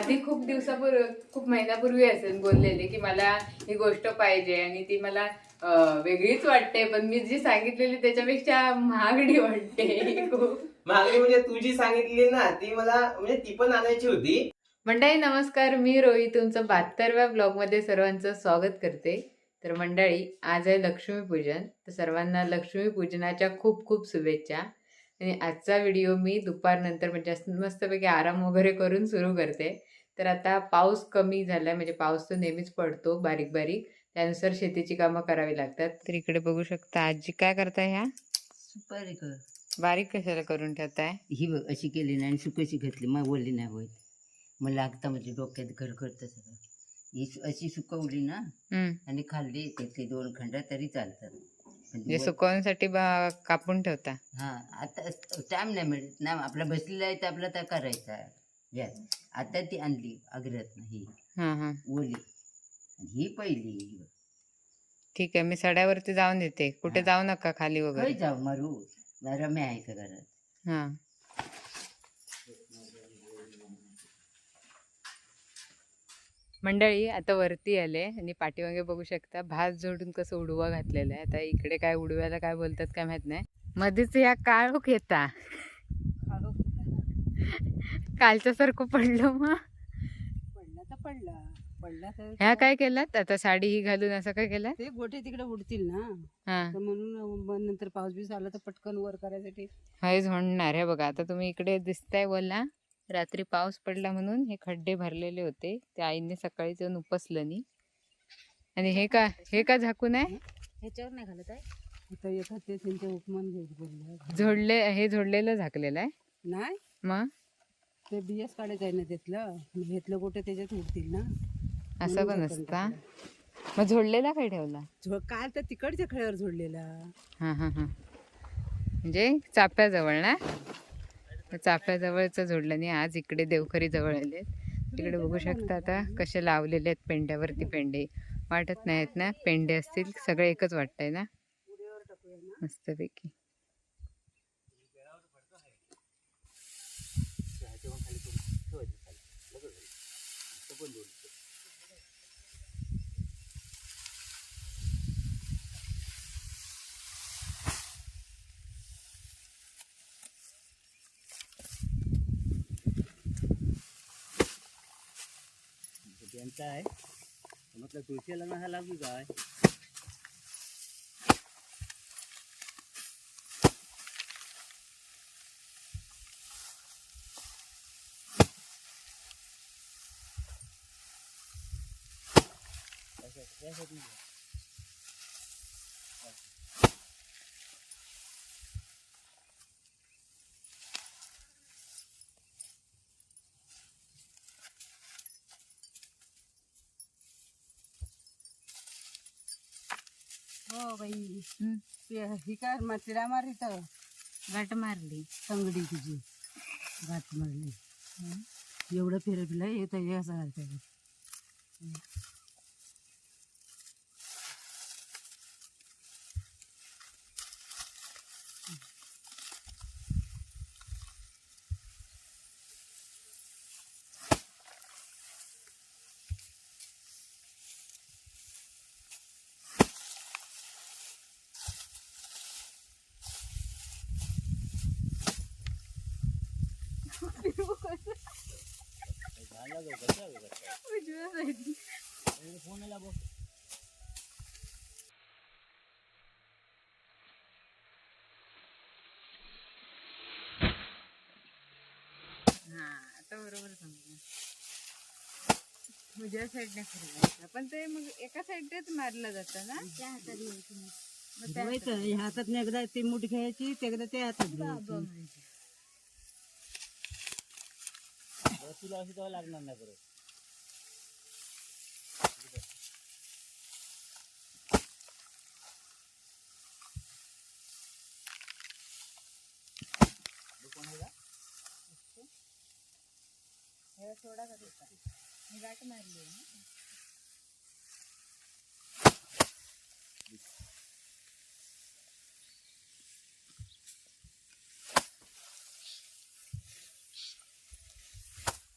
आधी खूप दिवसापूर्वी खूप महिन्यापूर्वी असेल बोललेले की मला ही गोष्ट पाहिजे आणि ती मला वेगळीच वाटते. पण मी जी सांगितलेली त्याच्यापेक्षा महागडी वाटते. खूप. मागणी म्हणजे तू जी सांगितली ना ती मला म्हणजे ती पण आणायची होती. मंडळी नमस्कार. मी रोही तुमचं बहात्तरव्या ब्लॉगमध्ये सर्वांचं स्वागत करते. तर मंडळी आज आहे लक्ष्मीपूजन. तर सर्वांना लक्ष्मीपूजनाच्या खूप खूप शुभेच्छा. आणि आजचा व्हिडिओ मी दुपारनंतर म्हणजे मस्तपैकी आराम वगैरे करून सुरू करते. तर आता पाऊस कमी झाला म्हणजे पाऊस तर नेहमीच पडतो बारीक बारीक. त्यानुसार शेतीची कामं करावी लागतात. तर इकडे बघू शकता आजी काय करताय ह्या? सुपारी कर बारीक कशाला करून ठेवताय? ही बघ अशी केली नाही आणि सुकशी घातली मग बोलली नाही होत मग लागता म्हणजे डोक्यात घर करतं सगळं. ही सु- अशी सुकवली ना हम्म. आणि खाल्ली त्यातले दोन खंड तरी चालतात. पण म्हणजे वर- सुकवण्यासाठी बा- कापून ठेवता. हा आता टाइम नाही मिळत ना आपला बसलेला आहे तर आपला तर करायचा गॅस आता ती आणली. अग्रत ही हां हां ओली. आणि ही पहिली. ही बघ. ठीक आहे मी सड्यावरती जाऊन येते कुठे हा. जाऊ नका खाली खय वगैरे जाऊ मारू. रम्या आहे का घरात? हा. मंडळी आता वरती आले आणि पाठीमागे बघू शकता भात जोडून कसं उडवा घातलेला आहे. आता इकडे काय उडव्याला काय बोलतात काय माहीत नाही. मध्येच या काळोख येता. कालच्या सारखं पडलं मग. पडला तर पडला. पडला तर ह्या काय केलात आता साडी ही घालून असं काय केलं ते गोटे तिकडे उडतील ना. हा. तर म्हणून मग नंतर पाऊस बीस आला तर पटकन वर करायसाठी. हेच म्हणणार हे बघा. आता तुम्ही इकडे दिसताय बोला रात्री पाऊस पडला म्हणून हे खड्डे भरलेले होते. त्या आईने सकाळी जाऊन उपसलं नी. आणि हे का हे का झाकून आहे? ह्याच्यावर नाही घालत आहे. आता येतात ते त्यांचे उपमान झोडले हे झोडलेलं झाकलेलं आहे. नाही. मग? ते बियस काढायचं आहे ना त्यातलं घेतलं गोटे त्याच्यात उडतील ना. असं पण असता? मग झोडलेला काय ठेवला. झो- काल तर तिकडच्या खळ्यावर जोडलेला हा हा हा. म्हणजे चाफ्याजवळ ना? तर चाफ्याजवळचं झोडलं नाही आज इकडे देवखरी जवळ आले तिकडे बघू शकता आता कसे लावलेले आहेत पेंड्यावरती पेंडे. वाटत नाहीत ना? पेंडे असतील सगळं एकच वाटतंय ना. मस्तपैकी. त्यांचा आहे म्हटलं तुळशीला ना हा लागू काय हो बाई. ते ही काय मा- तिला मारली तर? गाठ मारली. तंगडी तुझी गाठ मारली. एवढं फिरवलं येत असं घालतं हा आता बरोबर समजलं उजव्या साईडने फिरवायचं पण ते मग एका साईडनेच मारलं जातं ना त्या मग त्या धुवायचं ह्या हातात एकदा ती मूठ घ्यायची ते एकदा त्या हातात घ्यायची. तुला अशी तेव्हा लागणार नाही परत सोडा का मी गाठ मारली ना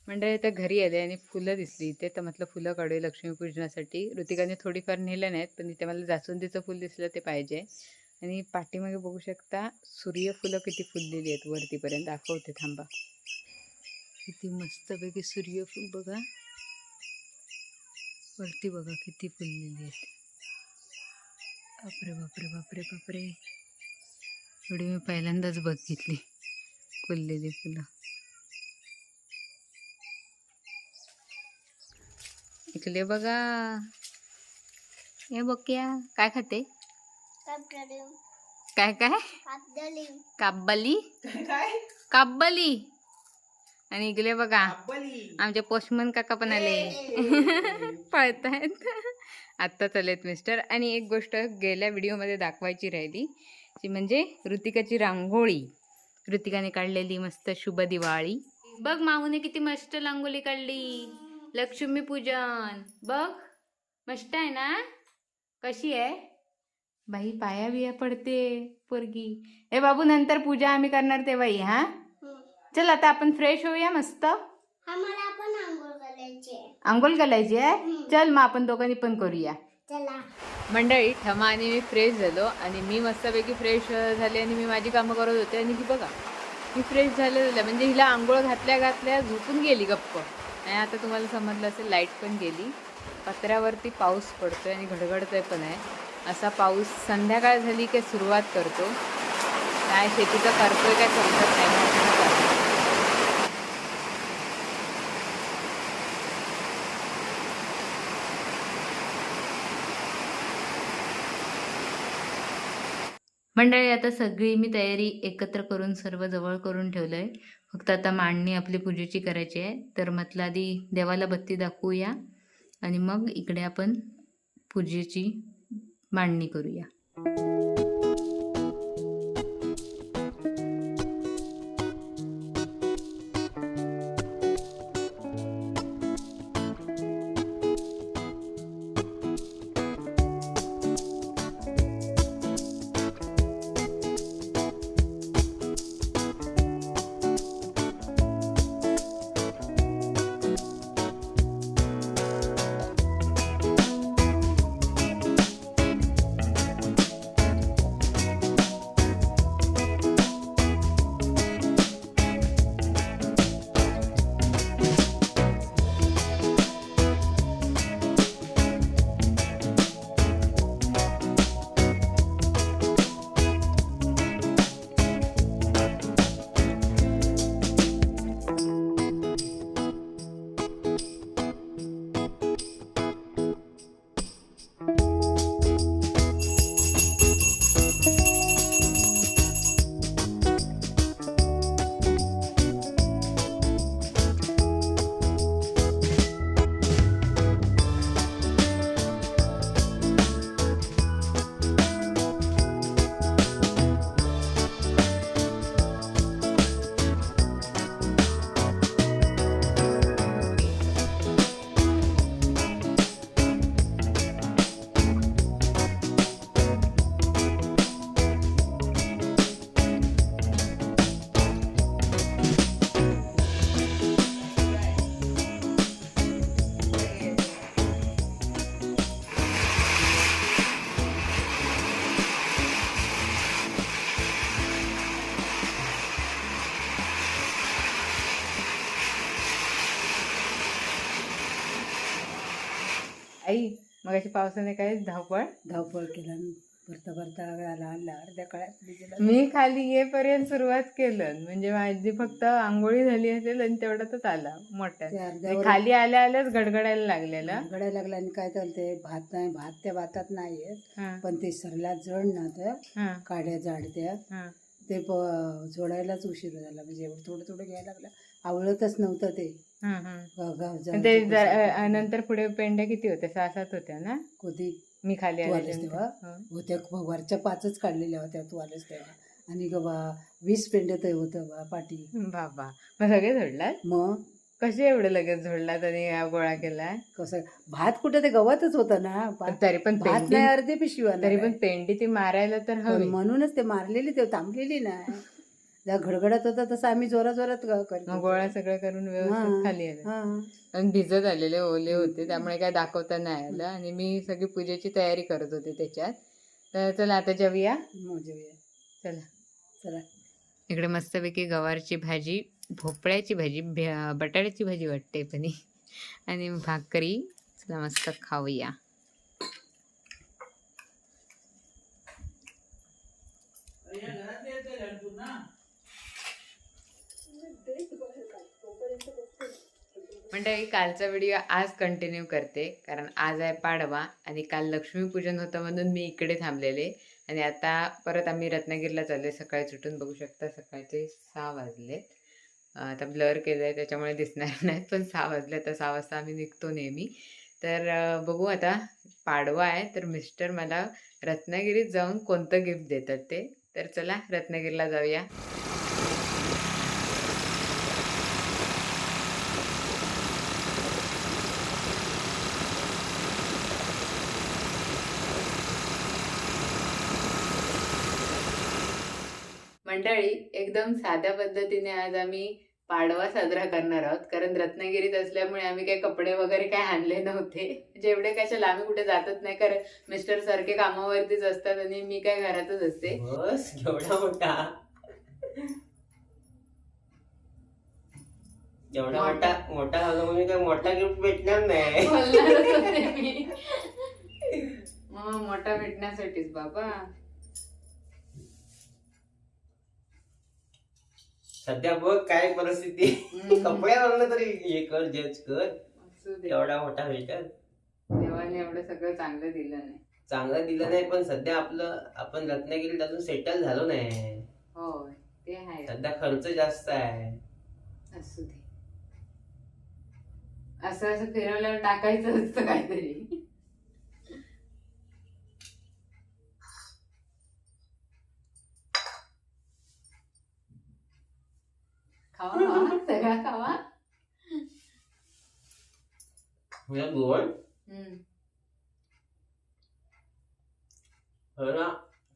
म्हणजे मंडळी आता घरी आले आणि फुलं दिसली. इथे तर म्हटलं फुलं काढूया लक्ष्मीपूजनासाठी. ऋतिकाने थोडीफार नेलं नाहीत पण इथे मला जास्वंदीचं फुल दिसलं ते पाहिजे. आणि पाठीमागे बघू शकता सूर्यफुलं किती फुललेली आहेत वरतीपर्यंत. दाखवते थांबा. किती मस्तपैकी सूर्यफूल बघा. वरती बघा किती फुललेली आहेत. बापरे बापरे बापरे बापरे. एवढी मी पहिल्यांदाच बघितली फुललेली फुलं. इकडे बघा. हे बघ्या काय खाते? काय काय? काब्बली काय? काब्बली आणि इकडे बघा. आमचे पोस्टमन काका पण आले. पळतायत. आत्ताच आलेत मिस्टर. आणि एक गोष्ट गेल्या व्हिडिओमध्ये दाखवायची राहिली ती म्हणजे ऋतिकाची रांगोळी. ऋतिकाने काढलेली मस्त शुभ दिवाळी. बघ माऊने किती मस्त रांगोळी काढली. लक्ष्मी पूजन. बघ मस्त आहे ना? कशी आहे? बाई पाया बिया पडते पोरगी. ए बाबू नंतर पूजा आम्ही करणार तेव्हा ये हा? चल आता आपण फ्रेश होऊया मस्त. आंघोळ घालायची आहे. चल मग आपण दोघांनी पण करूया. चला. मंडळी ठमा आणि मी फ्रेश झालो आणि मी मस्तपैकी फ्रेश झाले आणि मी माझी कामं करत होते आणि ही बघा मी फ्रेश झाले झाले म्हणजे हिला आंघोळ घातल्या घातल्या झोपून गेली गप्प. आणि आता तुम्हाला समजलं असेल लाइट पण गेली. पत्र्यावरती पाऊस पडतोय आणि घडघडतोय पण आहे. असा पाऊस संध्याकाळ झाली की सुरुवात करतो. काय शेतीचं करतोय काय समजत नाही मंडळी आता सगळी मी तयारी एकत्र करून सर्व जवळ करून ठेवलं आहे फक्त आता मांडणी आपली पूजेची करायची आहे. तर म्हटलं आधी देवाला बत्ती दाखवूया आणि मग इकडे आपण पूजेची मांडणी करूया. पावसाने काय धावपळ? धावपळ केला भरता भरता आला आला अर्ध्या काळात मी खाली येईपर्यंत सुरुवात केलं. म्हणजे माझी फक्त आंघोळी झाली असेल आणि तेवढ्यातच आला मोठ्या. खाली आल्या आल्याच गडगडायला लागलेलं. गडायला लागला आणि काय चालते भात नाही भात त्या भातात नाही येत. हा. पण ते सरला जड ना तर हा. काड्या जाडत्या ते जोडायलाच उशीर झाला. म्हणजे एवढं थोडं थोडं घ्यायला लागलं. आवडतच नव्हतं ते. हा हा ते. जर- नंतर पुढे पेंड्या किती होत्या? सहा सात होत्या ना? कधी? मी खाली तू आले आलीस तेव्हा? होत्या वरच्या पाचच काढलेल्या होत्या तू आलेस तेव्हा. आणि ग बा वीस पेंड्या तर होतं बा पाठी बाबा. मग सगळे झोडलात? मग? कसे एवढे लगेच झोडलात आणि हा गोळा केलाय कसं? भात कुठं? ते गवतच होतं ना. पण भात तरी पण भात पेंडी नाही अर्धे पिशवी आणणार तरी पण आहे. पेंडी ती मारायला तर पण हवी. म्हणूनच ते मारलेली ते थांबलेली ज्या घडघडत होता तसं आम्ही जोरात जोरात करतो मग गोळा सगळं करून व्यवस्थित हा. खाली आलं हा. आणि भिजत आलेले ओले होते त्यामुळे काय दाखवता नाही आलं. आणि मी सगळी पूजेची तयारी करत होते त्याच्यात. तर चला आता जेवूया? मग जेवूया. चला. चला. इकडे मस्तपैकी गवारची भाजी भोपळ्याची भाजी बटाट्याची भाजी वाटते पण ही. आणि भाकरी. चला मस्त खाऊया. म्हणजे मंडळी कालचा व्हिडिओ आज कंटिन्यू करते. कारण आज आहे पाडवा आणि काल लक्ष्मीपूजन होतं म्हणून मी इकडे थांबलेले. आणि आता परत आम्ही रत्नागिरीला चालले सकाळी सुटून बघू शकता सकाळचे सहा वाजले आता ब्लर केलं आहे त्याच्यामुळे दिसणार नाहीत पण सहा वाजले तर सहा वाजता आम्ही निघतो नेहमी. तर बघू आता. पाडवा आहे तर मिस्टर मला रत्नागिरीत जाऊन कोणतं गिफ्ट देतात ते? तर चला रत्नागिरीला जाऊया. मंडळी एकदम साध्या पद्धतीने आज आम्ही पाडवा साजरा करणार आहोत. कारण रत्नागिरीत असल्यामुळे आम्ही काही कपडे वगैरे काही आणले नव्हते. जेवढे कशाला आम्ही कुठे जातच नाही. कारण मिस्टर सारखे कामावरतीच असतात आणि मी काय घरातच असते. बस एवढा मोठा. एवढा मोठा मोठा झाला म्हणजे काय मोठा गिफ्ट भेटणार नाही. बोलणारच होते मी. मग मोठा भेटण्यासाठीच बाबा. सध्या बघ काय परिस्थिती. कपड्यावरनं तरी हे कर जज कर. एवढा मोठा भेटल देवाने एवढं सगळं चांगलं दिलं नाही. चांगलं दिलं नाही पण सध्या आपलं आपण रत्नागिरीत अजून सेटल झालो नाही. होय ते आहे. सध्या खर्च जास्त आहे. असू दे. असं असं फिरवल्यावर टाकायचं असतं काहीतरी. खावा सगळा खावा गोड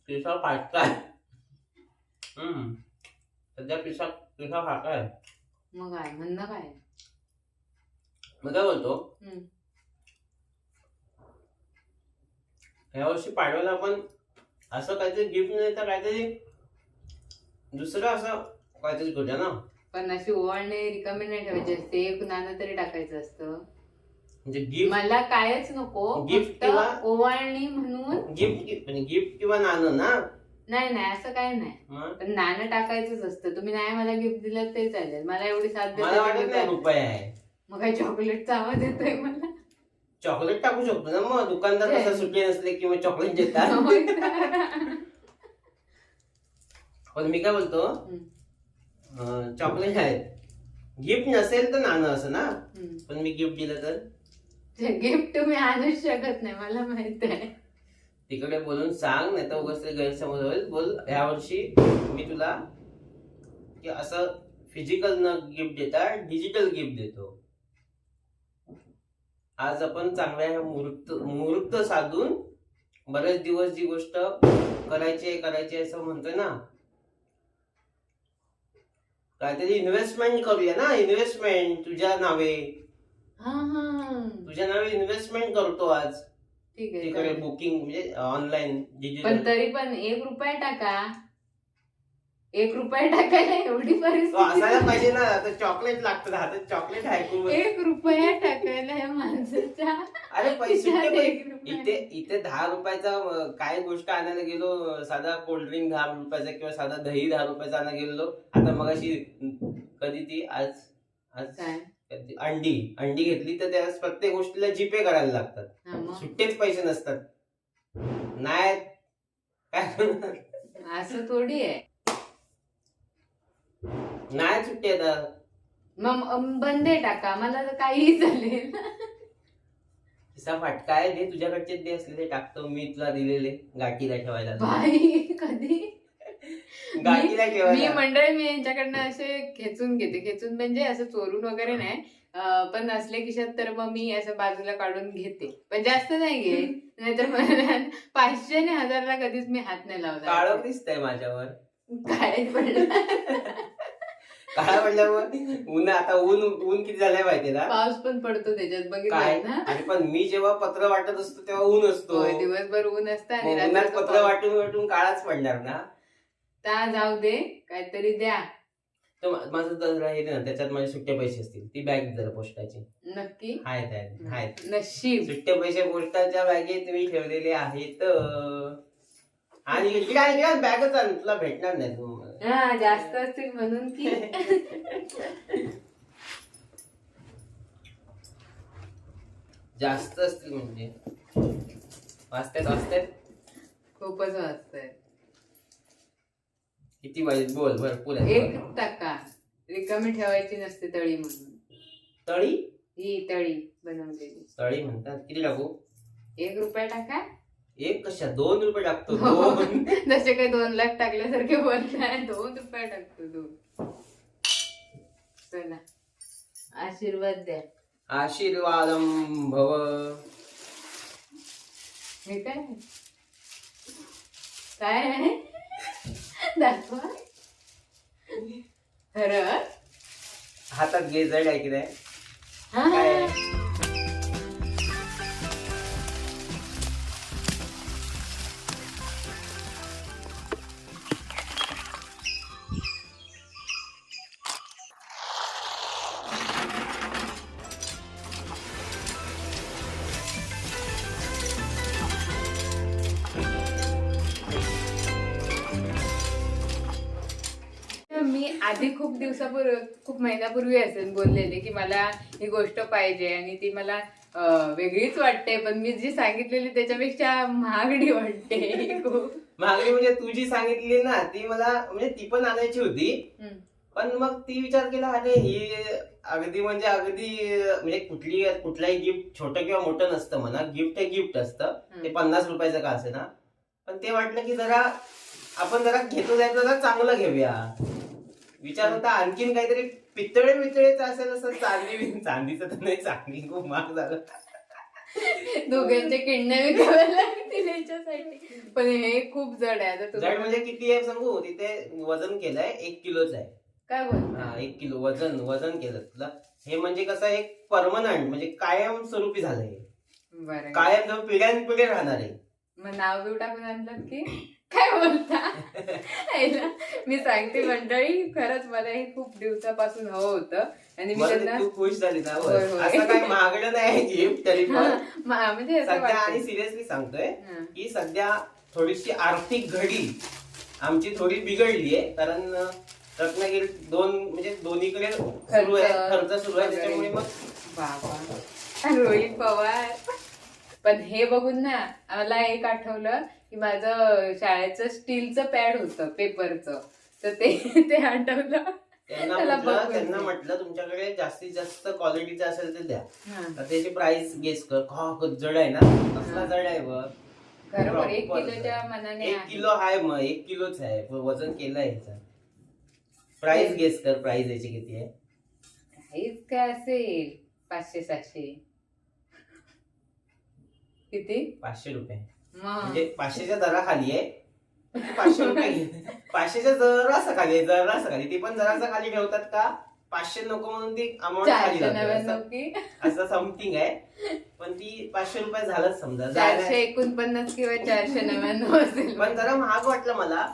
पिसा हम्म सध्या पिसा पिसा फाटकाय मग काय म्हणणं काय मग काय बोलतो. ह्या वर्षी पाडव्याला आपण असं काहीतरी गिफ्ट नाही तर काहीतरी दुसरं असं काहीतरी करूया ना पण अशी ओवाळणे रिकामी नाही ठेवायची. असते एक नाणं तरी टाकायचं असतं. म्हणजे गिफ्ट मला कायच नको Gift फक्त किंवा- ओवाळणी म्हणून गिफ्ट म्हणजे गिफ्ट किंवा नाणं ना? नाही नाही असं काय नाही. मग? पण नाणं टाकायचंच असतं. तुम्ही नाही मला गिफ्ट दिलं ते चालेल. मला एवढी साथ मला वाटत नाही रुपये आहे. मग काय चॉकलेटचा आवाज येतोय मला? चॉकलेट टाकू शकतो ना मग? दुकानदार कसं सुटे नसले किंवा चॉकलेट देतात? तर. पण मी काय बोलतो? हम्म. चॉकलेट आहेत. गिफ्ट नसेल तर नाणं असं ना? हम्म. पण मी गिफ्ट दिलं तर? ते गिफ्ट तुम्ही आणूच शकत नाही मला माहीत आहे. तिकडे बोलून सांग नाही तर उगाच ते गैरसमज होईल. बोल ह्या वर्षी मी तुला की असं फिजिकल न गिफ्ट देता डिजिटल गिफ्ट देतो. आज आपण चांगल्या मुहूर्त मुहूर्त साधून बरेच दिवस जी गोष्ट करायची आहे करायची आहे असं म्हणतोय ना? काहीतरी इन्व्हेस्टमेंट करूया ना इन्व्हेस्टमेंट तुझ्या नावे. हा हा. तुझ्या नावे इन्व्हेस्टमेंट करतो आज. ठीक आहे तिकडे चालेल. बुकिंग म्हणजे ऑनलाईन पण डिजिटल तरी पण एक रुपया टाका. एक रुपया टाकायला एवढी असायला परिस्थिती पाहिजे ना आता चॉकलेट लागतं हातात चॉकलेट. एक रुपया टाकायला या माणसाच्या अरे पैसे खिशात कुठे एक पै- रुपया. इथे इथे दहा रुपयाचा अं, काय गोष्ट आणायला गेलो अं, साधा कोल्ड्रिंक दहा रुपयाचा किंवा साधा दही दहा रुपयाचा आणायला गेलो आता मग अशी कधी ती आज आज काय? कधी- अंडी अंडी घेतली तर त्या प्रत्येक गोष्टीला जीपे करायला लागतात. हा मग? सुट्टेच पैसे नसतात. नाही काय करणार? असं थोडी आहे. नाही सुट्टे आता मग अम, बंदे टाका. मला तर काहीही चालेल. किसा फाटका आहे दे तुझ्याकडचे दे असले ते टाकतो मी तुला दिलेले गाठीला ठेवायला. बाई कधी? गाठीला मी ठेवायला मंडळी मी यांच्याकडनं असे खेचून घेते. खेचून म्हणजे असं चोरून वगैरे नाही. अं, पण असले खिशात तर मग मी असं बाजूला काढून घेते. पण जास्त नाही घे नाहीतर मला पाचशे आणि हजारला कधीच मी हात नाही लावला काळं दिसतंय माझ्यावर. काय पडलं. काळा पडल्यामुळे ऊन आता ऊन ऊन किती झालंय माहितीये ना? पाऊस पण पडतो त्याच्यात काय? बघितलं ना? आणि पण मी जेव्हा पत्र वाटत असतो तेव्हा ऊन असतो. होय, दिवसभर ऊन असतं आणि मग उन्हात रात्रीचं पत्र पाऊस. वाटून वाटून काळाच पडणार ना? ता जाऊ दे काहीतरी द्या. तर मा- माझं जरा हे ना त्याच्यात माझे सुट्टे पैसे असतील. ती बॅग जरा पोस्टाची. नक्की? आहेत आहेत आहेत नशीब. सुट्टे पैसे पोस्टाच्या बॅगेत मी ठेवलेले आहेत. आणि इकडे काय काय बॅगच आण तुला भेटणार नाही तू. हा जास्त असतील म्हणून की. जास्त असतील म्हणजे. वाचतात वाचतात खूपच वाजतंय. किती पाहिजे बोल भरपूर आहे एक टक्का. रिकामी ठेवायची नसते तळी म्हणून. तळी? ही तळी बनवलेली. तळी म्हणतात. किती टाकू? एक रुपया टाका. एक कशा दोन रुपये टाकतो हो. दोन. जसे काही दोन लाख टाकल्यासारखे बोलताय दोन रुपये टाकतो दोन. चला. आशीर्वाद द्या. आशीर्वादम भव. हे काय? काय आहे? दाखवा. खरं? हातात घे जड आहे की नाही? हा. काय खूप दिवसापूर्वी खूप महिन्यापूर्वी असेल बोललेले की मला ही गोष्ट पाहिजे आणि ती मला वेगळीच वाटते. पण मी जी सांगितलेली त्याच्यापेक्षा महागडी वाटते. खूप मागणी म्हणजे तू जी सांगितली ना ती मला म्हणजे ती पण आणायची होती. पण मग ती विचार केला अरे ही अगदी म्हणजे अगदी म्हणजे कुठली कुठलाही गिफ्ट छोटं किंवा मोठं नसतं म्हणा. गिफ्ट हे गिफ्ट असतं. ते पन्नास रुपयाचं का असे ना पण ते वाटलं की जरा आपण जरा घेतो जायचं जरा चांगलं घेऊया. विचार होता आणखीन काहीतरी पितळे पितळेच असेल असं चांदी चांदीचं तर नाही चांदी खूप महाग झालं. दोघांचे किडण्या विकाव्या लागतील याच्यासाठी. पण हे खूप जड आहे आता जड म्हणजे किती आहे सांगू? तिथे वजन केलंय एक किलोच आहे. काय बोलता हा एक किलो वजन वजन केलं तुला. हे म्हणजे कसं एक परमनंट म्हणजे कायम स्वरूपी झालंय. बरं. कायम पिढ्यान पिढे राहणार आहे. मग नाव बिव टाकून आणलं की? काय बोलता मी सांगते मंडळी खरंच मला हे खूप दिवसापासून हवं होतं आणि मी मला ते त्यांना तू खुश झाली ना होय, बस. होय. असं काही महागडं नाही गिफ्ट तरी हा, मा- म्हणजे असं सध्या आणि वाटतं. सिरियसली सांगतोय हा. की सध्या थोडीशी आर्थिक घडी आमची थोडी बिघडली आहे कारण अं, रत्नागिरी दोन म्हणजे दोन्हीकडे सुरू आहे खर्च सुरू आहे. त्याच्यामुळे मग बाबा रोहित पवार पण हे बघून ना मला एक आठवलं की माझं शाळेचं स्टीलचं पॅड होतं पेपरचं. तर ते ते आठवलं. त्यांना त्याला म्हटलं बघून त्यांना दे. म्हटलं तुमच्याकडे जास्तीत जास्त क्वालिटीचं असेल तर द्या. हा. तर त्याची प्राइस गेस कर. हा जड आहे ना? कसला जड आहे बघ. बरोबर एक Proper. किलोच्या मनाने एक आहे. किलो आहे मग एक किलोच आहे. पण वजन केलं आहे ह्याचं प्राइस गेस कर प्राइस याची किती आहे? काहीच काय असेल? पाचशे सातशे. किती? पाचशे रुपये. म्हणजे पाचशेच्या दराखाली आहे. पाचशे रुपये घे. पाचशेच्या जरासा खाली आहे जरासा खाली ती पण जरासा खाली ठेवतात का? पाचशे नको म्हणून ती अमाऊंट खाली चारशे जाते. नव्याण्णव असं- की. असं समथिंग आहे. पण ती पाचशे रुपये झालंच समजा. चारशे जायला- एकोणपन्नास किंवा चारशे नव्याण्णव असेल. पण जरा महाग वाटलं मला.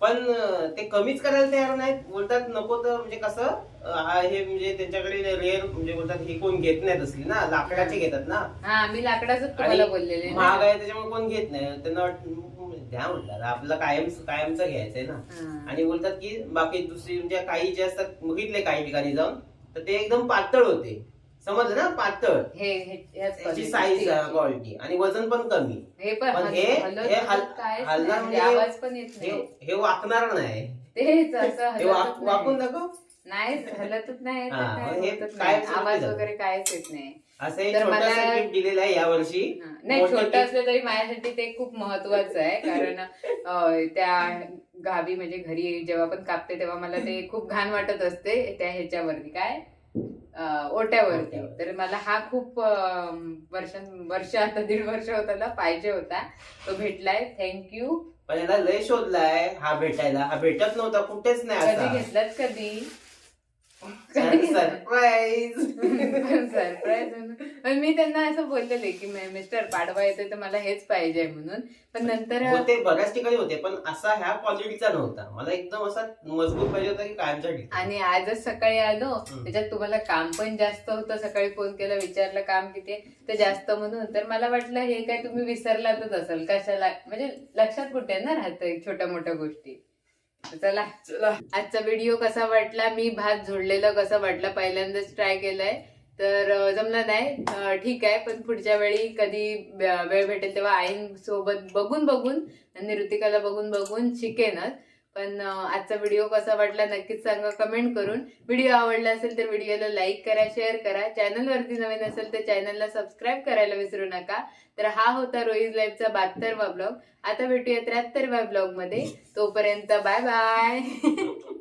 पण अं, ते कमीच करायला तयार नाहीत. बोलतात नको तर म्हणजे कसं? हा म्हणजे त्यांच्याकडे रेअर म्हणजे बोलतात हे कोण घेत नाहीत असली ना लाकडाचे घेतात ना. हा मी लाकडाच तुम्हाला आणि बोललेले. ना. महाग आहे त्याच्यामुळे कोण घेत नाही. त्यांना वाटतं द्या म्हटलं आपलं कायम कायमचं घ्यायचंय ना. हा. आणि बोलतात की बाकी दुसरी म्हणजे काही जे असतात बघितले काही ठिकाणी जाऊन तर ते एकदम पातळ होते. समजलं ना? पातळ. हे हे- ह्याच त्याची quality. साईज. क्वालिटी आणि वजन पण कमी. हे पण पण हल- हे- हलत हे हल- कायच हलणार नाही, म्हणजे म्हणजे- आवाज पण येत हे नाही. हे वाकणार नाही. तेच असं हे वाक- हलतच वाकून नाही. दाखव. नाही हलतच नाही तर हा, काय हे होतच काय नाही. आवाज वगैरे कायच येत नाही. असं तर छोटंसं मला- gift दिलेलं आहे यावर्षी. हा. नाही मोठं छोटं gift- असलं तरी माझ्यासाठी ते खूप महत्वाचं आहे कारण अं, त्या गावी म्हणजे घरी जेव्हा पण कापते तेव्हा मला ते खूप घाण वाटत असते त्या ह्याच्यावरती. काय? अं, ओट्यावरती. ओट्यावर. तर मला हा खूप वर्ष वर्ष आता दीड वर्ष होताना पाहिजे होता. तो भेटलाय. थँक्यू पण याला लय शोधलाय हा भेटायला. हा भेटत नव्हता कुठेच नाही कधी असा घेतलात कधी? सरप्राईज सरप्राईज पण मी त्यांना असं बोललेले की "मी- मिस्टर पाडवा येते तर मला हेच पाहिजे म्हणून. पण नंतर होते बऱ्याच ठिकाणी होते पण असा ह्या क्वालिटीचा नव्हता. मला एकदम असा मजबूत पाहिजे होता की कायमसाठी आणि आजच सकाळी आलो त्याच्यात तुम्हाला काम पण जास्त होतं. सकाळी फोन केला विचारलं काम किती तर जास्त म्हणून. तर मला वाटलं हे काय तुम्ही विसरलातच असेल. कशाला म्हणजे लक्षात कुठे ना राहतं छोट्या मोठ्या गोष्टी. चला. चला. आजचा व्हिडिओ कसा वाटला? मी भात जोडलेला कसा वाटला? पहिल्यांदाच ट्राय केलाय. तर जमलं नाही. ठीक आहे. पण पुढच्या वेळी कधी वेळ भेटेल तेव्हा आईन सोबत बघून बघून आणि ऋतिकाला बघून बघून शिकेनच. पण आजचा व्हिडिओ कसा वाटला नक्कीच सांगा कमेंट करून. व्हिडिओ आवडला असेल तर व्हिडिओला लाईक करा शेअर करा. चॅनलवरती नवीन असेल तर चॅनलला सबस्क्राईब करायला विसरू नका. तर हा होता रोईज लाईफचा बहात्तरवा ब्लॉग. आता भेटूया त्र्याहत्तरव्या ब्लॉगमध्ये तोपर्यंत बाय बाय.